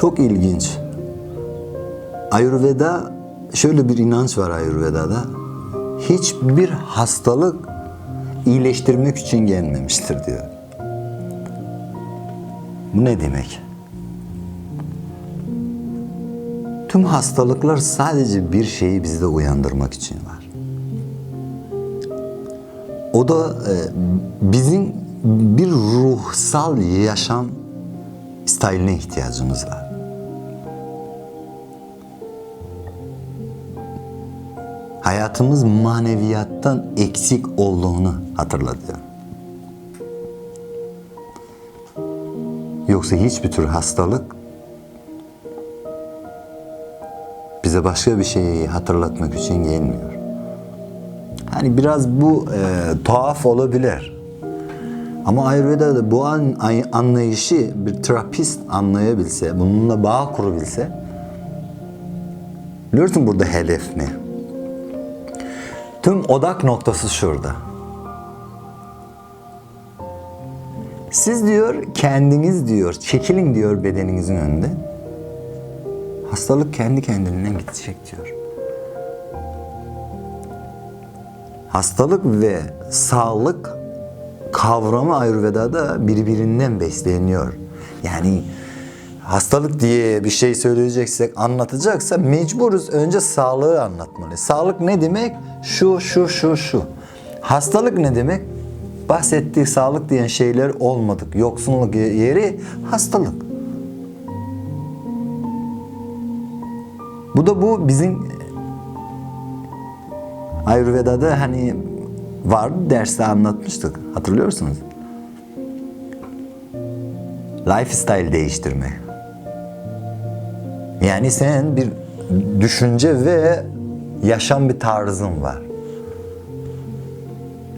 Çok ilginç. Ayurveda şöyle bir inanç var Ayurveda'da. Hiçbir hastalık iyileştirmek için gelmemiştir diyor. Bu ne demek? Tüm hastalıklar sadece bir şeyi bizde uyandırmak için var. O da e, bizim bir ruhsal yaşam stiline ihtiyacımız var. Hayatımız maneviyattan eksik olduğunu hatırlatıyor. Yoksa hiçbir tür hastalık bize başka bir şeyi hatırlatmak için gelmiyor. Hani biraz bu e, tuhaf olabilir. Ama Ayurveda'da bu an, ay- anlayışı bir terapist anlayabilse, bununla bağ kurabilse, biliyorsun burada hedef ne? Tüm odak noktası şurada. Siz diyor kendiniz diyor çekilin diyor bedeninizin önünde. Hastalık kendi kendiliğinden gidecek diyor. Hastalık ve sağlık kavramı Ayurveda'da birbirinden besleniyor. Yani hastalık diye bir şey söyleyeceksek, anlatacaksa mecburuz önce sağlığı anlatmalı. Sağlık ne demek? Şu, şu, şu, şu. Hastalık ne demek? Bahsettiği sağlık diyen şeyler olmadık. Yoksunluk yeri hastalık. Bu da bu bizim Ayurveda'da hani vardı derste anlatmıştık. Hatırlıyorsunuz. Lifestyle değiştirme. Yani sen bir düşünce ve yaşam bir tarzın var.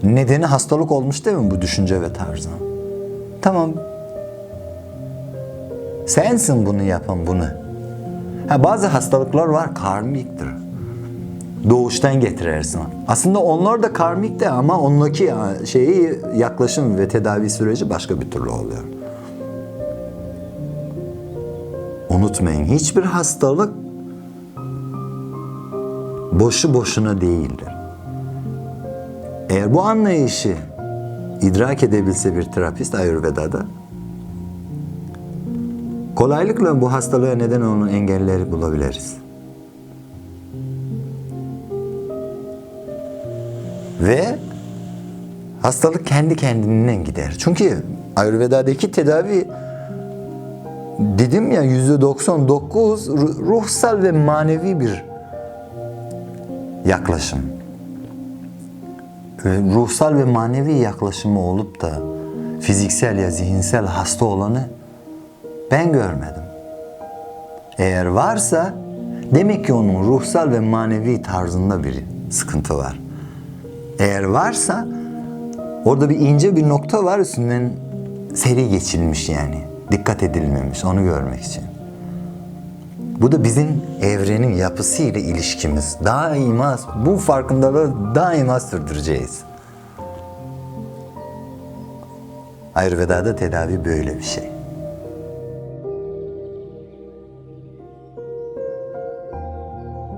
Nedeni hastalık olmuş değil mi bu düşünce ve tarzın? Tamam. Sensin bunu yapan bunu. Ha, bazı hastalıklar var karmiktir doğuştan getirirsin. Aslında onlar da karmik de ama ondaki şeyi yaklaşım ve tedavi süreci başka bir türlü oluyor. Unutmayın hiçbir hastalık boşu boşuna değildir. Eğer bu anlayışı idrak edebilse bir terapist Ayurveda'da kolaylıkla bu hastalığa neden olan engelleri bulabiliriz. Ve hastalık kendi kendinden gider. Çünkü Ayurveda'daki tedavi dedim ya yüzde 99 ru- ruhsal ve manevi bir yaklaşım. Ruhsal ve manevi yaklaşımı olup da fiziksel ya zihinsel hasta olanı ben görmedim. Eğer varsa demek ki onun ruhsal ve manevi tarzında bir sıkıntı var. Eğer varsa orada bir ince bir nokta var üstünden seri geçilmiş yani. Dikkat edilmemiş onu görmek için. Bu da bizim evrenin yapısıyla ilişkimiz. Daima bu farkındalığı daima sürdüreceğiz. Ayurveda'da tedavi böyle bir şey.